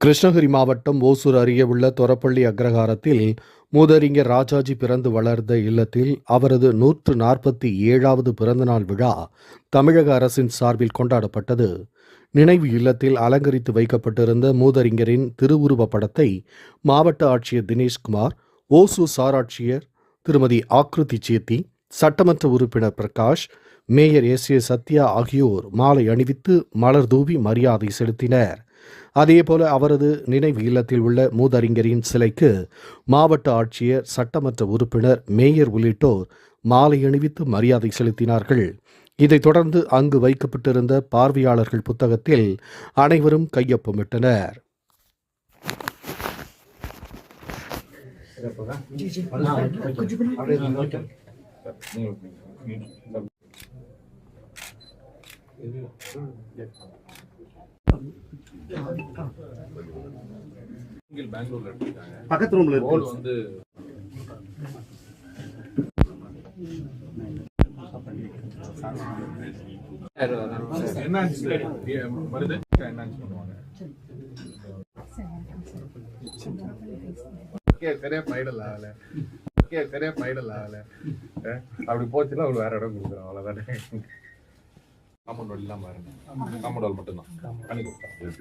கிருஷ்ணகிரி மாவட்டம் ஓசூர் அருகே உள்ள தொரப்பள்ளி அக்ரஹாரத்தில் மூதறிஞர் ராஜாஜி பிறந்து வளர்ந்த இல்லத்தில் அவரது நூற்று நாற்பத்தி ஏழாவது பிறந்தநாள் விழா தமிழக அரசின் சார்பில் கொண்டாடப்பட்டது. நினைவு இல்லத்தில் அலங்கரித்து வைக்கப்பட்டிருந்த மூதறிஞரின் திருவுருவப் படத்தை மாவட்ட ஆட்சியர் தினேஷ்குமார் ஓசூர் சாராட்சியர் திருமதி ஆக்ருதி சேத்தி சட்டமன்ற உறுப்பினர் Prakash mayor S A Sathya ஆகியோர் மாலை அணிவித்து மலர் தூவி மரியாதை செலுத்தினர். அதேபோல அவரது நினைவு இல்லத்தில் உள்ள மூதறிஞரின் சிலைக்கு மாவட்ட ஆட்சியர் சட்டமன்ற உறுப்பினர் மேயர் உள்ளிட்டோர் மாலை அணிவித்து மரியாதை செலுத்தினார்கள். இதைத் தொடர்ந்து அங்கு வைக்கப்பட்டிருந்த பார்வையாளர்கள் புத்தகத்தில் அனைவரும் கையொப்பமிட்டனர். பெங்களூர்ல எடுத்துருக்காங்க பக்கத்து ரூம்ல இருக்கு வந்து yeah, வருது? Enhance பண்ணுவாங்க. Okay, சரியா ஃபைனல் ஆகல. Okay, சரியா ஃபைனல் ஆகல. அப்படி போச்சுன்னா அவங்களுக்கு வேற இடம் கொடுக்குறோம் அவ்வளவுதானே. காம்பவுண்ட் இல்லாம காம்பவுண்ட் மட்டும்தான். பண்ணி கொடுத்தோம்